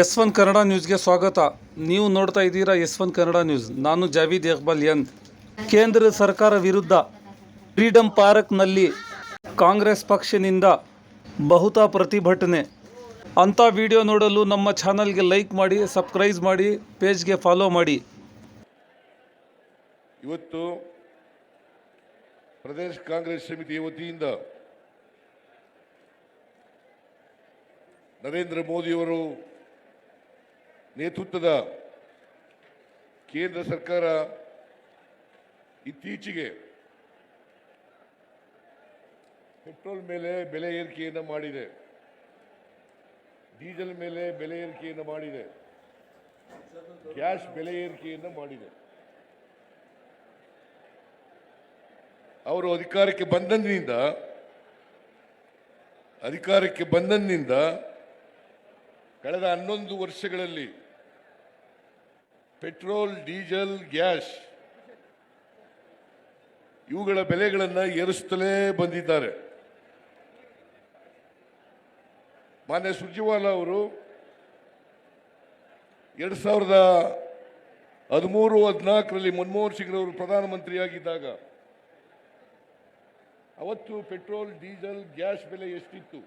S one Kannada ನ್ಯೂಸ್ಗೆ ಸ್ವಾಗತ. ನೀವು ನೋಡ್ತಾ ಇದ್ದೀರಾ ಎಸ್ ಒನ್ ಕನ್ನಡ ನ್ಯೂಸ್. ನಾನು ಜಾವೀದ್ ಇಕ್ಬಾಲ್ ಎನ್. ಕೇಂದ್ರ ಸರ್ಕಾರ ವಿರುದ್ಧ ಫ್ರೀಡಂ ಪಾರ್ಕ್ನಲ್ಲಿ ಕಾಂಗ್ರೆಸ್ ಪಕ್ಷದಿಂದ ಬಹುತ ಪ್ರತಿಭಟನೆ. ಅಂಥ ವಿಡಿಯೋ ನೋಡಲು ನಮ್ಮ ಚಾನಲ್ಗೆ ಲೈಕ್ ಮಾಡಿ, ಸಬ್ಸ್ಕ್ರೈಬ್ ಮಾಡಿ, ಪೇಜ್ಗೆ ಫಾಲೋ ಮಾಡಿ. ಇವತ್ತು ಪ್ರದೇಶ ಕಾಂಗ್ರೆಸ್ ಸಮಿತಿಯ ವತಿಯಿಂದ ನರೇಂದ್ರ ಮೋದಿಯವರು ನೇತೃತ್ವದ ಕೇಂದ್ರ ಸರ್ಕಾರ ಇತ್ತೀಚೆಗೆ ಪೆಟ್ರೋಲ್ ಮೇಲೆ ಬೆಲೆ ಏರಿಕೆಯನ್ನು ಮಾಡಿದೆ. ಡೀಸೆಲ್ ಮೇಲೆ ಬೆಲೆ ಏರಿಕೆಯನ್ನು ಮಾಡಿದೆ. ಗ್ಯಾಸ್ ಬೆಲೆ ಏರಿಕೆಯನ್ನು ಮಾಡಿದೆ. ಅವರು ಅಧಿಕಾರಕ್ಕೆ ಬಂದಂದಿನಿಂದ ಅಧಿಕಾರಕ್ಕೆ ಬಂದಂದಿನಿಂದ, ಕಳೆದ ಹನ್ನೊಂದು ವರ್ಷಗಳಲ್ಲಿ ಪೆಟ್ರೋಲ್, ಡೀಸೆಲ್, ಗ್ಯಾಸ್ ಇವುಗಳ ಬೆಲೆಗಳನ್ನು ಏರಿಸುತ್ತಲೇ ಬಂದಿದ್ದಾರೆ. ಮಾನ್ಯ ಸುರ್ಜಿವಾಲಾ ಅವರು ಎರಡು ಸಾವಿರದ ಹದಿಮೂರು, ಹದಿನಾಲ್ಕರಲ್ಲಿ ಮನಮೋಹನ್ ಸಿಂಗ್ರವರು ಪ್ರಧಾನಮಂತ್ರಿಯಾಗಿದ್ದಾಗ ಅವತ್ತು ಪೆಟ್ರೋಲ್, ಡೀಸೆಲ್, ಗ್ಯಾಸ್ ಬೆಲೆ ಎಷ್ಟಿತ್ತು?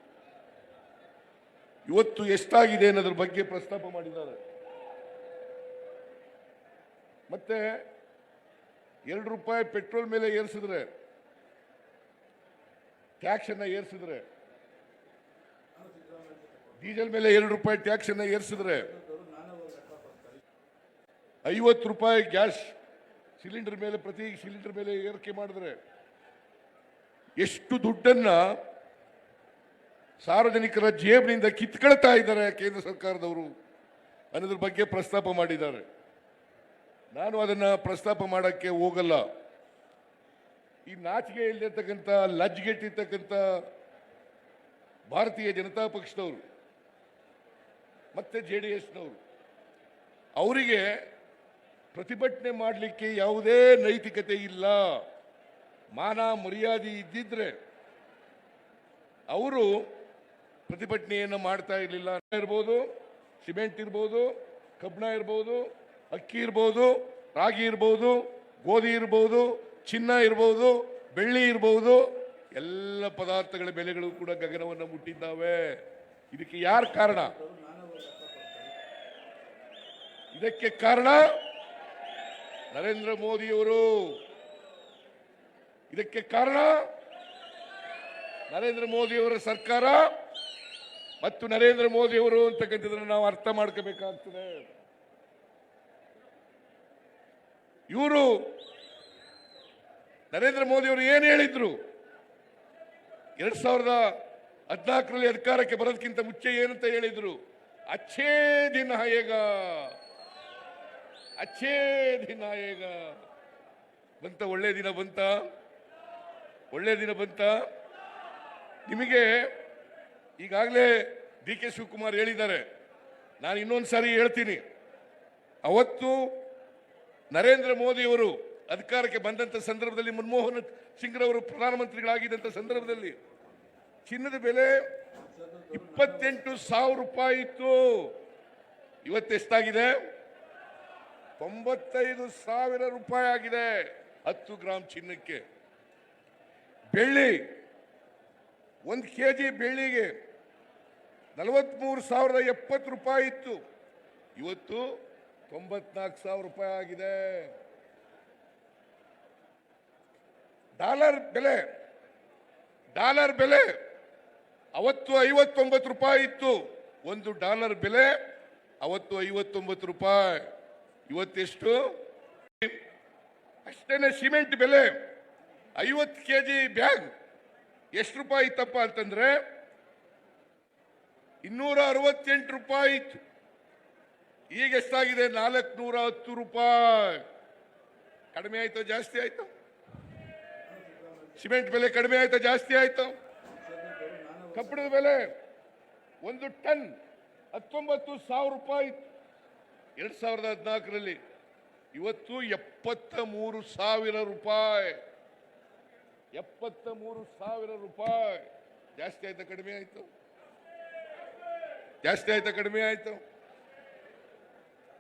ಇವತ್ತು ಎಷ್ಟಾಗಿದೆ ಅನ್ನೋದ್ರ ಬಗ್ಗೆ ಪ್ರಸ್ತಾಪ ಮಾಡಿದ್ದಾರೆ. ಮತ್ತೆ ಎರಡು ರೂಪಾಯಿ ಪೆಟ್ರೋಲ್ ಮೇಲೆ ಏರಿಸಿದ್ರೆ ಟ್ಯಾಕ್ಸ್ ಅನ್ನ ಏರಿಸಿದ್ರೆ, ಡೀಸೆಲ್ ಮೇಲೆ ಎರಡು ರೂಪಾಯಿ ಟ್ಯಾಕ್ಸ್ ಅನ್ನ ಏರಿಸಿದ್ರೆ, ಐವತ್ತು ರೂಪಾಯಿ ಗ್ಯಾಸ್ ಸಿಲಿಂಡರ್ ಮೇಲೆ, ಪ್ರತಿ ಸಿಲಿಂಡರ್ ಮೇಲೆ ಏರಿಕೆ ಮಾಡಿದ್ರೆ, ಎಷ್ಟು ದುಡ್ಡನ್ನ ಸಾರ್ವಜನಿಕರ ಜೇಬಿನಿಂದ ಕಿತ್ಕೊಳ್ತಾ ಇದ್ದಾರೆ ಕೇಂದ್ರ ಸರ್ಕಾರದವರು ಅನ್ನೋದ್ರ ಬಗ್ಗೆ ಪ್ರಸ್ತಾಪ ಮಾಡಿದ್ದಾರೆ. ನಾನು ಅದನ್ನು ಪ್ರಸ್ತಾಪ ಮಾಡೋಕ್ಕೆ ಹೋಗಲ್ಲ. ಈ ನಾಚಿಕೆ ಇಲ್ಲದಿರ್ತಕ್ಕಂಥ ಲಜ್ಗೆಟ್ಟಿರ್ತಕ್ಕಂಥ ಭಾರತೀಯ ಜನತಾ ಪಕ್ಷದವರು, ಮತ್ತೆ ಜೆ ಡಿ ಎಸ್ನವರು, ಅವರಿಗೆ ಪ್ರತಿಭಟನೆ ಮಾಡಲಿಕ್ಕೆ ಯಾವುದೇ ನೈತಿಕತೆ ಇಲ್ಲ. ಮಾನ ಮರ್ಯಾದೆ ಇದ್ದಿದ್ರೆ ಅವರು ಪ್ರತಿಭಟನೆಯನ್ನು ಮಾಡ್ತಾ ಇರಲಿಲ್ಲ. ಇರ್ಬೋದು, ಸಿಮೆಂಟ್ ಇರ್ಬೋದು, ಕಬ್ಬಣ ಇರ್ಬೋದು ಅಕ್ಕಿ ಇರ್ಬೋದು, ರಾಗಿ ಇರ್ಬೋದು, ಗೋಧಿ ಇರ್ಬೋದು, ಚಿನ್ನ ಇರ್ಬೋದು, ಬೆಳ್ಳಿ ಇರ್ಬೋದು, ಎಲ್ಲ ಪದಾರ್ಥಗಳ ಬೆಲೆಗಳು ಕೂಡ ಗಗನವನ್ನು ಮುಟ್ಟಿದ್ದಾವೆ. ಇದಕ್ಕೆ ಯಾರು ಕಾರಣ? ಇದಕ್ಕೆ ಕಾರಣ ನರೇಂದ್ರ ಮೋದಿಯವರು. ಇದಕ್ಕೆ ಕಾರಣ ನರೇಂದ್ರ ಮೋದಿಯವರ ಸರ್ಕಾರ ಮತ್ತು ನರೇಂದ್ರ ಮೋದಿಯವರು ಅಂತಕ್ಕಂಥದ್ದನ್ನು ನಾವು ಅರ್ಥ ಮಾಡ್ಕೋಬೇಕಾಗ್ತದೆ. ಇವರು ನರೇಂದ್ರ ಮೋದಿಯವರು ಏನು ಹೇಳಿದ್ರು? ಎರಡ್ ಸಾವಿರದ ಹದಿನಾಲ್ಕರಲ್ಲಿ ಅಧಿಕಾರಕ್ಕೆ ಬರೋದಕ್ಕಿಂತ ಮುಂಚೆ ಏನಂತ ಹೇಳಿದ್ರು? ಅಚ್ಚೇ ದಿನ ಹೇಗ? ಅಚ್ಚೇ ದಿನ ಹೇಗ? ಬಂತ ಒಳ್ಳೆ ದಿನ ಬಂತ? ಒಳ್ಳೆ ದಿನ ಬಂತ? ನಿಮಗೆ ಈಗಾಗಲೇ ಡಿ ಕೆ ಶಿವಕುಮಾರ್ ಹೇಳಿದ್ದಾರೆ. ನಾನು ಇನ್ನೊಂದು ಸಾರಿ ಹೇಳ್ತೀನಿ. ಅವತ್ತು ನರೇಂದ್ರ ಮೋದಿಯವರು ಅಧಿಕಾರಕ್ಕೆ ಬಂದಂತ ಸಂದರ್ಭದಲ್ಲಿ ಮನಮೋಹನ್ ಸಿಂಗ್ರವರು ಪ್ರಧಾನಮಂತ್ರಿಗಳಾಗಿದ್ದಂಥ ಸಂದರ್ಭದಲ್ಲಿ ಚಿನ್ನದ ಬೆಲೆ ಇಪ್ಪತ್ತೆಂಟು ಸಾವಿರ ರೂಪಾಯಿ ಇತ್ತು. ಇವತ್ತೆಷ್ಟಾಗಿದೆ ತೊಂಬತ್ತೈದು ಸಾವಿರ ರೂಪಾಯಿ ಆಗಿದೆ ಹತ್ತು ಗ್ರಾಮ್ ಚಿನ್ನಕ್ಕೆ. ಬೆಳ್ಳಿ ಒಂದು ಕೆ ಜಿ ಬೆಳ್ಳಿಗೆ ನಲವತ್ತ್ಮೂರು ಸಾವಿರದ ಎಪ್ಪತ್ತು ರೂಪಾಯಿ ಇತ್ತು. ಇವತ್ತು ತೊಂಬತ್ನಾಲ್ಕು ಸಾವಿರ ರೂಪಾಯಿ ಆಗಿದೆ. ಡಾಲರ್ ಬೆಲೆ ಡಾಲರ್ ಬೆಲೆ ಅವತ್ತು ಐವತ್ತೊಂಬತ್ತು ರೂಪಾಯಿ ಇತ್ತು. ಒಂದು ಡಾಲರ್ ಬೆಲೆ ಅವತ್ತು ಐವತ್ತೊಂಬತ್ತು ರೂಪಾಯಿ. ಇವತ್ತೆಷ್ಟು? ಅಷ್ಟೇನೆ ಸಿಮೆಂಟ್ ಬೆಲೆ. ಐವತ್ತು ಕೆ ಜಿ ಬ್ಯಾಗ್. ಎಷ್ಟು ರೂಪಾಯಿ ಇತ್ತಪ್ಪ ಅಂತಂದ್ರೆ ಇನ್ನೂರ ಅರವತ್ತೆಂಟು ರೂಪಾಯಿ ಇತ್ತು. ಈಗ ಎಷ್ಟಾಗಿದೆ? ನಾಲ್ಕುನೂರ ಹತ್ತು ರೂಪಾಯಿ. ಕಡಿಮೆ ಆಯ್ತು? ಜಾಸ್ತಿ ಆಯ್ತು? ಸಿಮೆಂಟ್ ಬೆಲೆ ಕಡಿಮೆ ಆಯ್ತು? ಜಾಸ್ತಿ ಆಯ್ತು? ಕಬ್ಬಿಣದ ಬೆಲೆ ಒಂದು ಟನ್ ಹತ್ತೊಂಬತ್ತು ಸಾವಿರ ರೂಪಾಯಿ ಎರಡ್ ಸಾವಿರದ ಹದಿನಾಲ್ಕರಲ್ಲಿ ಇವತ್ತು ಎಪ್ಪತ್ತ ಮೂರು ಸಾವಿರ ರೂಪಾಯಿ. ಎಪ್ಪತ್ತ ಮೂರು ಸಾವಿರ ರೂಪಾಯಿ. ಜಾಸ್ತಿ ಆಯ್ತಾ? ಕಡಿಮೆ ಆಯ್ತು? ಜಾಸ್ತಿ ಆಯ್ತಾ? ಕಡಿಮೆ ಆಯ್ತು?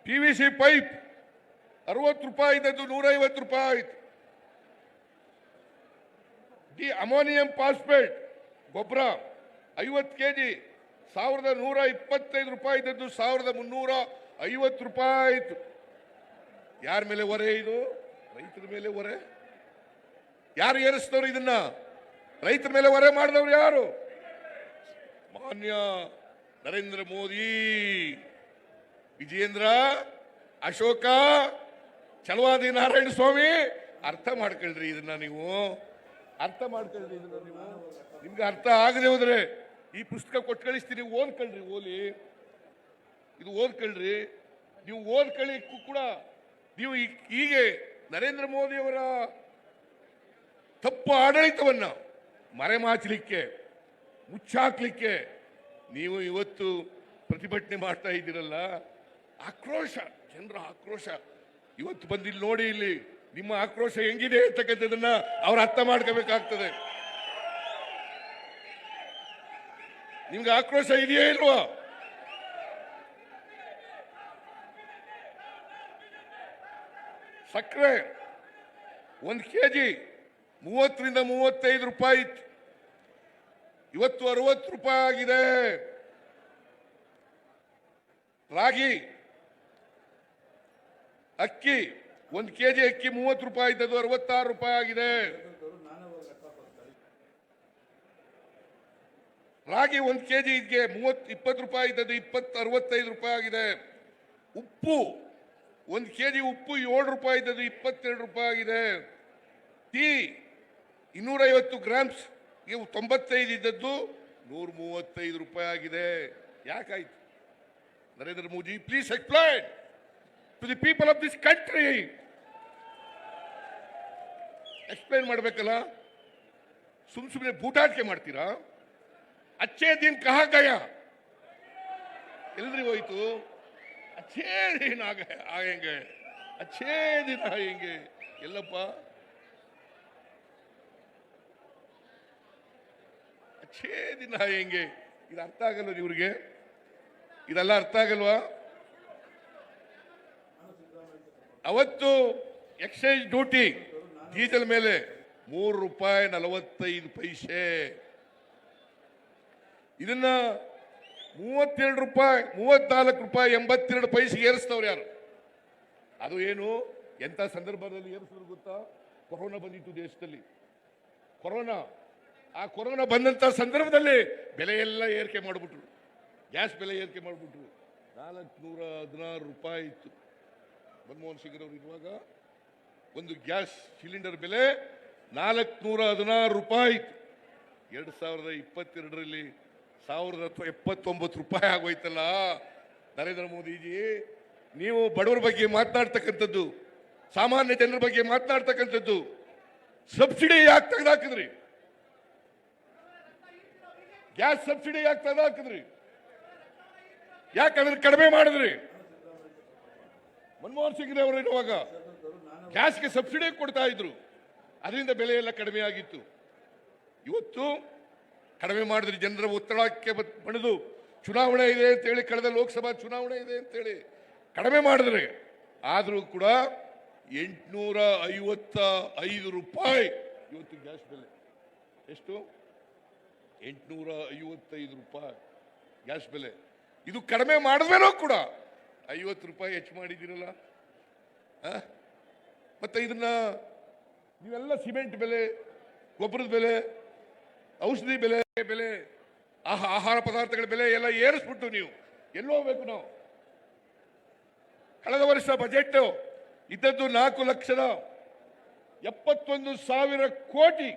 ಪಿ ವಿ ಸಿ ಪೈಪ್ ಅರವತ್ತು ರೂಪಾಯಿ ಇದ್ದದ್ದು ನೂರೈವತ್ತು ರೂಪಾಯಿ ಆಯ್ತು. ಡಿ ಅಮೋನಿಯಂ ಫಾಸ್ಫೇಟ್ ಗೊಬ್ಬರ, ಐವತ್ತು ಕೆ ಜಿ ಸಾವಿರದ ನೂರ ಇಪ್ಪತ್ತೈದು ರೂಪಾಯಿ ಇದ್ದದ್ದು ಸಾವಿರದ ಮುನ್ನೂರ ಐವತ್ತು ರೂಪಾಯಿ ಆಯಿತು. ಯಾರ ಮೇಲೆ ಹೊರೆ ಇದು? ರೈತರ ಮೇಲೆ ಹೊರೆ? ಯಾರು ಏರಿಸಿದವರು ಇದನ್ನ? ರೈತರ ಮೇಲೆ ಹೊರೆ ಮಾಡಿದವರು ಯಾರು? ಮಾನ್ಯ ನರೇಂದ್ರ ಮೋದಿ. ವಿಜಯೇಂದ್ರ, ಅಶೋಕ ಚಲವಾದಿ ನಾರಾಯಣ ಸ್ವಾಮಿ ಅರ್ಥ ಮಾಡ್ಕೊಳ್ರಿ ಇದನ್ನ ನೀವು. ಅರ್ಥ ಮಾಡ್ಕೊಳ್ರಿ ಇದನ್ನ ನೀವು. ನಿಮ್ಗೆ ಅರ್ಥ ಆಗದೆ ಹೋದ್ರೆ ಈ ಪುಸ್ತಕ ಕೊಟ್ಟು ಕಳಿಸ್ತೀನಿ, ಓದ್ಕೊಳ್ರಿ ಓಲಿ ಇದು ಓದ್ಕೊಳ್ರಿ. ನೀವು ಓದ್ಕೊಳ್ಳಿಕ್ಕೂ ಕೂಡ ನೀವು ಹೀಗೆ ನರೇಂದ್ರ ಮೋದಿಯವರ ತಪ್ಪು ಆಡಳಿತವನ್ನ ಮರೆಮಾಚಲಿಕ್ಕೆ, ಮುಚ್ಚಾಕ್ಲಿಕ್ಕೆ ನೀವು ಇವತ್ತು ಪ್ರತಿಭಟನೆ ಮಾಡ್ತಾ ಇದ್ದೀರಲ್ಲ ಆಕ್ರೋಶ ಜನರ ಆಕ್ರೋಶ. ಇವತ್ತು ಬಂದಿಲ್ಲಿ ನೋಡಿ ಇಲ್ಲಿ, ನಿಮ್ಮ ಆಕ್ರೋಶ ಹೆಂಗಿದೆ ಅಂತಕ್ಕಂಥದ್ದನ್ನ ಅವ್ರು ಅರ್ಥ ಮಾಡ್ಕೋಬೇಕಾಗ್ತದೆ. ನಿಮ್ಗೆ ಆಕ್ರೋಶ ಇದೆಯೇ ಇಲ್ವಾ? ಸಕ್ಕರೆ, ಒಂದು ಕೆ ಜಿ ಮೂವತ್ತರಿಂದ ಮೂವತ್ತೈದು ರೂಪಾಯಿ ಇತ್ತು. ಇವತ್ತು ಅರವತ್ತು ರೂಪಾಯಿ ಆಗಿದೆ. ರಾಗಿ ಅಕ್ಕಿ, ಒಂದು ಕೆ ಜಿ ಅಕ್ಕಿ ಮೂವತ್ತು ರೂಪಾಯಿ ಇದ್ದದ್ದು, ಅರವತ್ತಾರು ರೂಪಾಯಿ ಆಗಿದೆ. ರಾಗಿ ಒಂದು ಕೆ ಜಿ ಇದಕ್ಕೆ ಮೂವತ್ತು, ಇಪ್ಪತ್ತು ರೂಪಾಯಿ ಇದ್ದದ್ದು, ಇಪ್ಪತ್ತು, ಅರವತ್ತೈದು ರೂಪಾಯಿ ಆಗಿದೆ. ಉಪ್ಪು, ಒಂದು ಕೆ ಜಿ ಉಪ್ಪು ಏಳು ರೂಪಾಯಿ ಇದ್ದದ್ದು, ಇಪ್ಪತ್ತೆರಡು ರೂಪಾಯಿ ಆಗಿದೆ. ಟೀ, ಇನ್ನೂರೈವತ್ತು ಗ್ರಾಮ್ಸ್, ಇವು ತೊಂಬತ್ತೈದು ಇದ್ದದ್ದು ನೂರ ಮೂವತ್ತೈದು ರೂಪಾಯಿ ಆಗಿದೆ. ಯಾಕಾಯ್ತು? Narendra Modi please explain to the people of this country explain ಮಾಡಬೇಕಲ್ಲ? ಸುಮ್ ಸುಮ್ಮನೆ ಬೂಟಾಟಿಕೆ ಮಾಡ್ತೀರಾ? ಅಚ್ಚೇ ದಿನ ಗಯ. ಎಲ್ರಿ ಹೋಯ್ತು? ಅಚ್ಚೇ ದಿನ ಆಗ ಅಚ್ಚೇ ದಿನ ಹೆಂಗೆ? ಎಲ್ಲಪ್ಪ? ಅಚ್ಚೇ ದಿನ ಹೆಂಗೆ? ಇದು ಅರ್ಥ ಆಗಲ್ಲ ಇವ್ರಿಗೆ ಇದೆಲ್ಲ ಅರ್ಥ ಆಗಲ್ವಾ? ಅವತ್ತು ಎಕ್ಸೈಸ್ ಡ್ಯೂಟಿ, ಡೀಸೆಲ್ ಮೇಲೆ ಮೂರು ರೂಪಾಯಿ ನಲವತ್ತೈದು ಪೈಸೆ. ಇದನ್ನ ಮೂವತ್ತೆರಡು ರೂಪಾಯಿ, ಮೂವತ್ನಾಲ್ಕು ರೂಪಾಯಿ ಎಂಬತ್ತೆರಡು ಪೈಸೆಗೆ ಏರಿಸ್ತವ್ರು ಯಾರು? ಅದು ಏನು? ಎಂಥ ಸಂದರ್ಭದಲ್ಲಿ ಏರಿಸಿದ್ರು ಗೊತ್ತಾ? ಕೊರೋನಾ ಬಂದಿತ್ತು ದೇಶದಲ್ಲಿ. ಕೊರೋನಾ, ಆ ಕೊರೋನಾ ಬಂದಂತ ಸಂದರ್ಭದಲ್ಲಿ ಬೆಲೆ ಎಲ್ಲ ಏರಿಕೆ ಮಾಡಿಬಿಟ್ರು. ಗ್ಯಾಸ್ ಬೆಲೆ ಏರಿಕೆ ಮಾಡಿಬಿಟ್ರು. ನಾಲ್ಕುನೂರ ಹದಿನಾರು ರೂಪಾಯಿ ಇತ್ತು. ಮನಮೋಹನ್ ಸಿಂಗ್ರವ್ರು ಇರುವಾಗ ಒಂದು ಗ್ಯಾಸ್ ಸಿಲಿಂಡರ್ ಬೆಲೆ ನಾಲ್ಕುನೂರ ಹದಿನಾರು ರೂಪಾಯಿ ಇತ್ತು. ಎರಡು ಸಾವಿರದ ಇಪ್ಪತ್ತೆರಡರಲ್ಲಿ ಸಾವಿರದ ಎಪ್ಪತ್ತೊಂಬತ್ತು ರೂಪಾಯಿ ಆಗೋಯ್ತಲ್ಲ. ನರೇಂದ್ರ ಮೋದಿಜಿ, ನೀವು ಬಡವರ ಬಗ್ಗೆ ಮಾತನಾಡ್ತಕ್ಕಂಥದ್ದು, ಸಾಮಾನ್ಯ ಜನರ ಬಗ್ಗೆ ಮಾತನಾಡ್ತಕ್ಕಂಥದ್ದು, ಸಬ್ಸಿಡಿ ಯಾಕೆ ತೆಗೆದಾಕಿದ್ರಿ? ಗ್ಯಾಸ್ ಸಬ್ಸಿಡಿ ಯಾಕೆ ತೆಗೆದಾಕಿದ್ರಿ? ಯಾಕಂದ್ರೆ ಕಡಿಮೆ ಮಾಡಿದ್ರಿ? ಮನಮೋಹನ್ ಸಿಂಗ್ ಅವರು ಇರುವಾಗ ಗ್ಯಾಸ್ಗೆ ಸಬ್ಸಿಡಿ ಕೊಡ್ತಾ ಇದ್ರು. ಅದರಿಂದ ಬೆಲೆ ಎಲ್ಲ ಕಡಿಮೆ ಆಗಿತ್ತು. ಇವತ್ತು ಕಡಿಮೆ ಮಾಡಿದ್ರೆ ಜನರ ಒತ್ತಡಕ್ಕೆ ಬಣಿದು ಚುನಾವಣೆ ಇದೆ ಅಂತೇಳಿ ಕಳೆದ ಲೋಕಸಭಾ ಚುನಾವಣೆ ಇದೆ ಅಂತೇಳಿ ಕಡಿಮೆ ಮಾಡಿದ್ರೆ ಆದರೂ ಕೂಡ ಎಂಟುನೂರ ಐವತ್ತ ಐದು ರೂಪಾಯಿ ಇವತ್ತು ಗ್ಯಾಸ್ ಬೆಲೆ. ಎಷ್ಟು? ಎಂಟುನೂರ ಐವತ್ತೈದು ರೂಪಾಯಿ ಗ್ಯಾಸ್ ಬೆಲೆ. ಇದು ಕಡಿಮೆ ಮಾಡಿದ್ರೂ ಕೂಡ ಐವತ್ತು ರೂಪಾಯಿ ಹೆಚ್ಚು ಮಾಡಿದ್ದೀರಲ್ಲ? ಮತ್ತೆ ಇದನ್ನ ನೀವೆಲ್ಲ ಸಿಮೆಂಟ್ ಬೆಲೆ, ಗೊಬ್ಬರದ ಬೆಲೆ, ಔಷಧಿ ಬೆಲೆ ಬೆಲೆ, ಆಹಾ, ಆಹಾರ ಪದಾರ್ಥಗಳ ಬೆಲೆ ಎಲ್ಲ ಏರಿಸ್ಬಿಟ್ಟು ನೀವು. ಎಲ್ಲೋ ಹೋಗ್ಬೇಕು ನಾವು. ಕಳೆದ ವರ್ಷ ಬಜೆಟ್ ಇದ್ದದ್ದು ನಾಲ್ಕು ಲಕ್ಷದ ಎಪ್ಪತ್ತೊಂದು ಸಾವಿರ ಕೋಟಿ.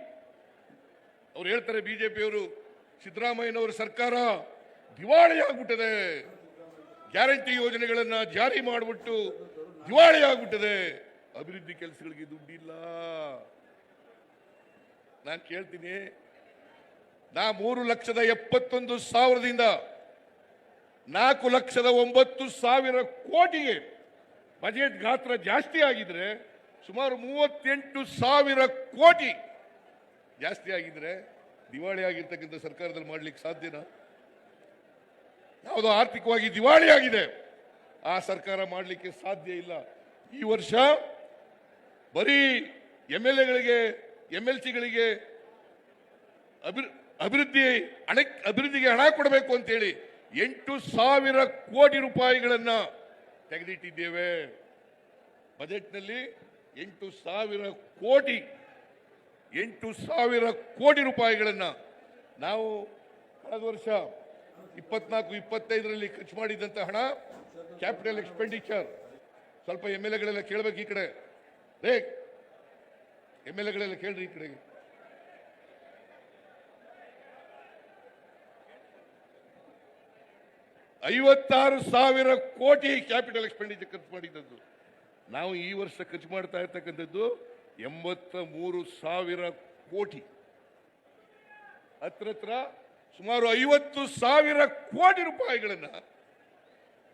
ಅವ್ರು ಹೇಳ್ತಾರೆ, ಬಿಜೆಪಿಯವರು ಸಿದ್ದರಾಮಯ್ಯನವರ ಸರ್ಕಾರ ದಿವಾಳಿ ಆಗ್ಬಿಟ್ಟದೆ ಗ್ಯಾರಂಟಿ ಯೋಜನೆಗಳನ್ನು ಜಾರಿ ಮಾಡಿಬಿಟ್ಟು ದಿವಾಳಿ ಆಗ್ಬಿಟ್ಟಿದೆ. ಅಭಿವೃದ್ಧಿ ಕೆಲಸಗಳಿಗೆ ದುಡ್ಡಿಲ್ಲ. ನಾನು ಕೇಳ್ತೀನಿ, ನಾ ಮೂರು ಲಕ್ಷದ ಎಪ್ಪತ್ತೊಂದು ಸಾವಿರದಿಂದ ನಾಲ್ಕು ಲಕ್ಷದ ಒಂಬತ್ತು ಸಾವಿರ ಕೋಟಿಗೆ ಬಜೆಟ್ ಗಾತ್ರ ಜಾಸ್ತಿ ಆಗಿದ್ರೆ, ಸುಮಾರು ಮೂವತ್ತೆಂಟು ಸಾವಿರ ಕೋಟಿ ಜಾಸ್ತಿ ಆಗಿದ್ರೆ, ದಿವಾಳಿ ಆಗಿರ್ತಕ್ಕಂಥ ಸರ್ಕಾರದಲ್ಲಿ ಮಾಡ್ಲಿಕ್ಕೆ ಸಾಧ್ಯನಾ? ಯಾವುದೋ ಆರ್ಥಿಕವಾಗಿ ದಿವಾಳಿಯಾಗಿದೆ ಆ ಸರ್ಕಾರ ಮಾಡಲಿಕ್ಕೆ ಸಾಧ್ಯ ಇಲ್ಲ. ಈ ವರ್ಷ ಬರೀ ಎಂ ಎಲ್ ಎಗಳಿಗೆ ಎಂ ಎಲ್ ಸಿಗಳಿಗೆ ಅಭಿವೃದ್ಧಿ ಹಣ ಅಭಿವೃದ್ಧಿಗೆ ಹಣ ಕೊಡಬೇಕು ಅಂತೇಳಿ ಎಂಟು ಸಾವಿರ ಕೋಟಿ ರೂಪಾಯಿಗಳನ್ನ ತೆಗೆದಿಟ್ಟಿದ್ದೇವೆ. ಬಜೆಟ್ನಲ್ಲಿ ಎಂಟು ಸಾವಿರ ಕೋಟಿ, ಎಂಟು ಸಾವಿರ ಕೋಟಿ ರೂಪಾಯಿಗಳನ್ನು ನಾವು ಕಳೆದ ವರ್ಷ ಇಪ್ಪತ್ನಾಲ್ಕು, ಇಪ್ಪತ್ತೈದರಲ್ಲಿ ಖರ್ಚು ಮಾಡಿದಂಥ ಹಣ ಕ್ಯಾಪಿಟಲ್ ಎಕ್ಸ್ಪೆಂಡಿಚರ್ ಸ್ವಲ್ಪ ಎಂ ಎಲ್ ಎಗಳೆಲ್ಲ ಕೇಳಬೇಕು ಈ ಕಡೆ. ರೇ ಎಂ ಎಲ್ ಎಗಳೆಲ್ಲ ಕೇಳ್ರಿ ಈ ಕಡೆಗೆ ಐವತ್ತಾರು ಸಾವಿರ ಕೋಟಿ ಕ್ಯಾಪಿಟಲ್ ಎಕ್ಸ್ಪೆಂಡಿಚರ್ ಖರ್ಚು ಮಾಡಿದ್ದದ್ದು. ನಾವು ಈ ವರ್ಷ ಖರ್ಚು ಮಾಡ್ತಾ ಇರ್ತಕ್ಕಂಥದ್ದು ಎಂಬತ್ತ ಮೂರು ಸಾವಿರ ಕೋಟಿ. ಹತ್ರ ಹತ್ರ ಸುಮಾರು ಐವತ್ತು ಸಾವಿರ ಕೋಟಿ ರೂಪಾಯಿಗಳನ್ನು,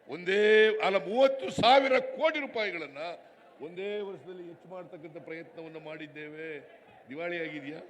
ಒಂದೇ, ಅಲ್ಲ, ಮೂವತ್ತು ಸಾವಿರ ಕೋಟಿ ರೂಪಾಯಿಗಳನ್ನು ಒಂದೇ ವರ್ಷದಲ್ಲಿ ಹೆಚ್ಚು ಮಾಡ್ತಕ್ಕಂಥ ಪ್ರಯತ್ನವನ್ನು ಮಾಡಿದ್ದೇವೆ. ದಿವಾಳಿ ಆಗಿದೆಯಾ